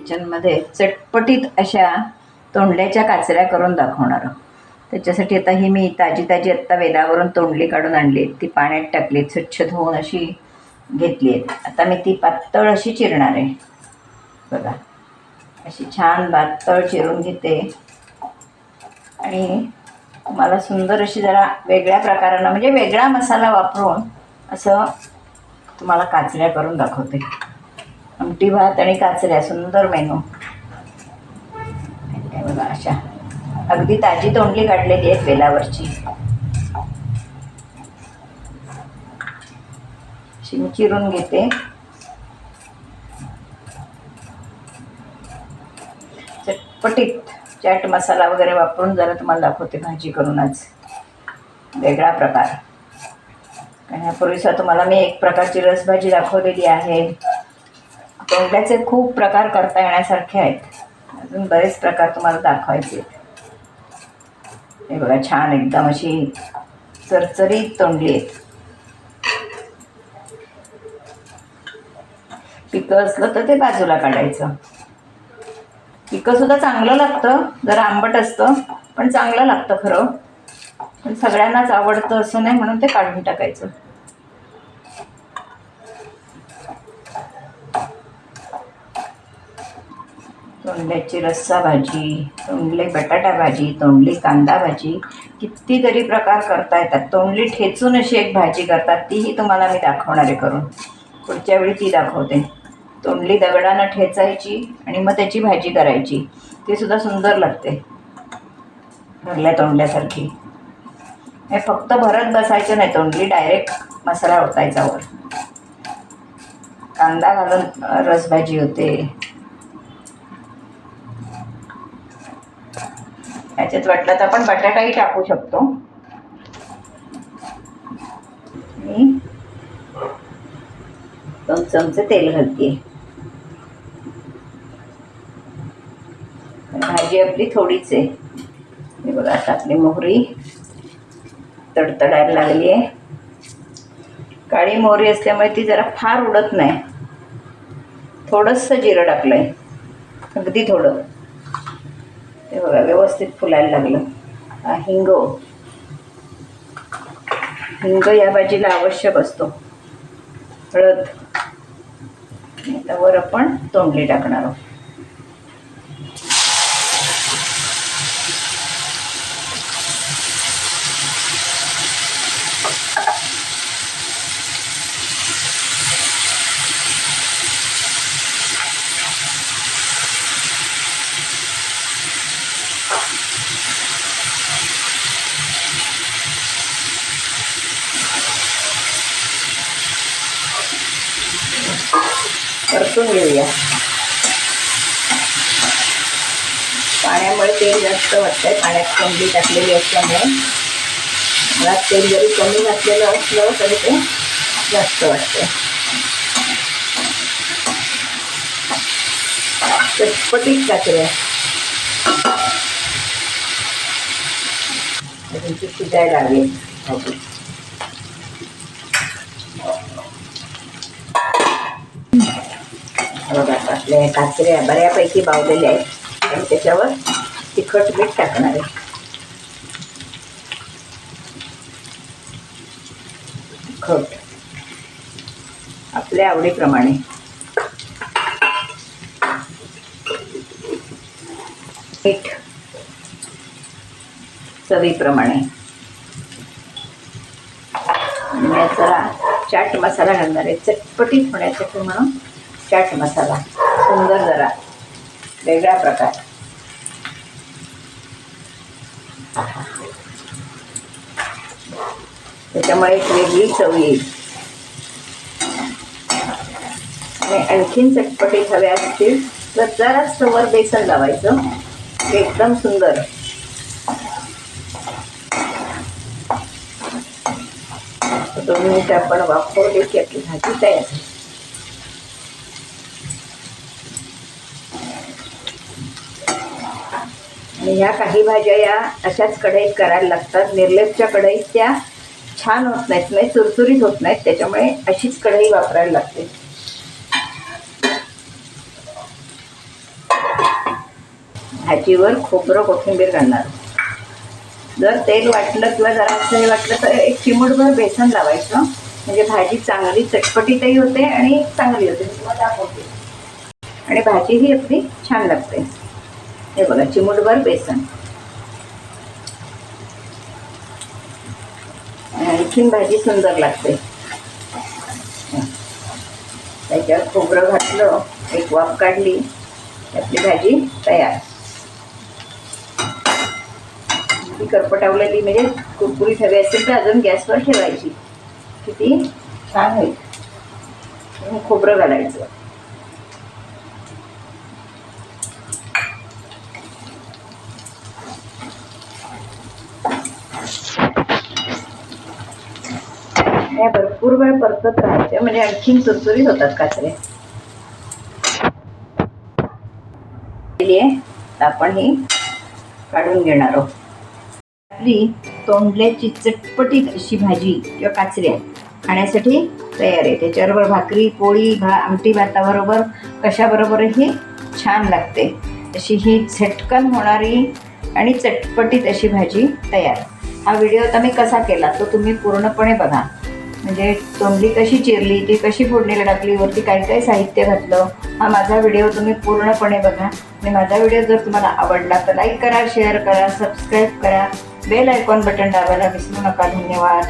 किचनमध्ये चटपटीत अशा तोंडल्याच्या काचऱ्या करून दाखवणार त्याच्यासाठी आता ही मी ताजी ताजी आत्ता वेदावरून तोंडली काढून आणली. ती पाण्यात टाकली स्वच्छ धुवून अशी घेतली आहेत आता मी ती पातळ अशी चिरणार आहे. बघा. अशी छान पातळ चिरून घेते. आणि मला सुंदर अशी जरा वेगळ्या प्रकारानं म्हणजे वेगळा मसाला वापरून असं तुम्हाला काचऱ्या करून दाखवते. आमटी भात आणि काचऱ्या सुंदर मेनू. बघा अशा. अगदी ताजी तोंडली काढलेली आहेत वेलावरची मी चिरून घेते. चटपटीत चाट मसाला वगैरे वापरून जरा तुम्हाला दाखवते भाजी करूनच. वेगळा प्रकार. कारण यापूर्वीचा तुम्हाला मी एक प्रकारची रसभाजी दाखवलेली आहे. तोंडल्याचे खूप प्रकार करता येण्यासारखे आहेत. अजून बरेच प्रकार तुम्हाला दाखवायचे आहेत. हे बघा छान एकदम अशी चरचरीत तोंडली आहेत. पिकं असलं तर ते बाजूला काढायचं. पिकं सुद्धा चांगलं लागतं जरा आंबट असतं पण चांगलं लागतं खरं. पण सगळ्यांनाच आवडतं असं नाही म्हणून ते काढून टाकायचं. तोंडल्याची रस्सा भाजी तोंडले बटाटा भाजी तोंडली कांदा भाजी कितीतरी प्रकार करता येतात. तोंडली ठेचून अशी एक भाजी करतात तीही तुम्हाला मी दाखवणार आहे करून. पुढच्या वेळी ती दाखवते. तोंडली दगडानं ठेचायची आणि मग त्याची भाजी करायची. ती सुद्धा सुंदर लागते. भरल्या तोंडल्यासारखी. हे फक्त भरत बसायचं नाही. तोंडली डायरेक्ट मसाला ओतायचा वर. कांदा घालून रसभाजी होते. याच्यात वाटलं तर आपण बटाटाही टाकू शकतो. आणि दोन चमचे तेल घालते भाजी आपली थोडीच आहे. हे बघा आता आपली मोहरी तडतडायला लागली आहे काळी मोहरी असल्यामुळे ती जरा फार उडत नाही. थोडंसं जिरं टाकलं आहे अगदी थोडं. हे बघा व्यवस्थित फुलायला लागलं. हिंग. हिंग या भाजीला आवश्यक असतो. हळद. आणि वर आपण तोंडली टाकणार आहोत. परतून घेऊया. पाण्यामुळे तेल जास्त वाटतंय पाण्यात कोंबडी टाकलेली असल्यामुळे मला तेल जरी कमी घातलेलं असलं तरी ते जास्त वाटतंय चटपटीत टाकले तुमची ती शिजायला लागेल भाजी बघा आपल्या काचऱ्या बऱ्यापैकी बावलेल्या आहेत. आणि त्याच्यावर तिखट मीठ टाकणार आहे. तिखट. आपल्या आवडीप्रमाणे. मीठ. चवीप्रमाणे. आणि जरा चाट मसाला घालणार आहे. चटपटीत होण्यासाठी म्हणून चाट मसाला. सुंदर जरा. वेगळा प्रकार. त्याच्यामुळे एक वेगळी चव येईल. आणि आणखीन चटपटीत हव्या असतील तर जरा स्टोवर बेसन लावायचं. एकदम सुंदर. दोन मिनिटं आपण वापरली की आपली भाजी तयार आणि ह्या काही भाज्या या अशाच कढईत करायला लागतात. निर्लेपच्या कढईत त्या छान होत नाहीत म्हणजे चुरचुरीत होत नाहीत त्याच्यामुळे अशीच कढई वापरायला लागते. भाजीवर खोबरं कोथिंबीर घालणार. जर तेल वाटलं किंवा जरा असं हे वाटलं तर एक चिमूटभर बेसन लावायचं. म्हणजे भाजी चांगली चटपटीतही होते आणि चांगली होते. आणि भाजीही आपली छान लागते. हे बघा चिमूटभर बेसन. आणखीन भाजी सुंदर लागते. त्याच्यावर खोबरं घातलं एक वाफ काढली आपली भाजी तयार. ती करपटावलेली म्हणजे कुरकुरीत हवी असेल तर अजून गॅसवर ठेवायची. किती छान होईल. खोबरं घालायचं. ह्या भरपूर वेळ परतत राहायचे. म्हणजे आणखीन चुरचुरीत होतात काचरे केली आहे. आपण ही काढून घेणार आहोत. आपली तोंडल्याची चटपटीत अशी भाजी किंवा काचऱ्या खाण्यासाठी तयार आहे. त्याच्याबरोबर भाकरी पोळी भा आमटी भाताबरोबर कशाबरोबरही छान लागते. अशी ही झटकन होणारी आणि चटपटीत अशी भाजी तयार. हा व्हिडिओ आता मी कसा केला तो तुम्ही पूर्णपणे बघा. म्हणजे तोंडली कशी चिरली ती कशी फोडणीला टाकली वरती काय काय साहित्य घातलं हा माझा व्हिडिओ तुम्ही पूर्णपणे बघा. आणि माझा व्हिडिओ जर तुम्हाला आवडला तर लाईक करा शेअर करा सबस्क्राईब करा. बेल आयकॉन बटन दाबायला विसरू नका. धन्यवाद.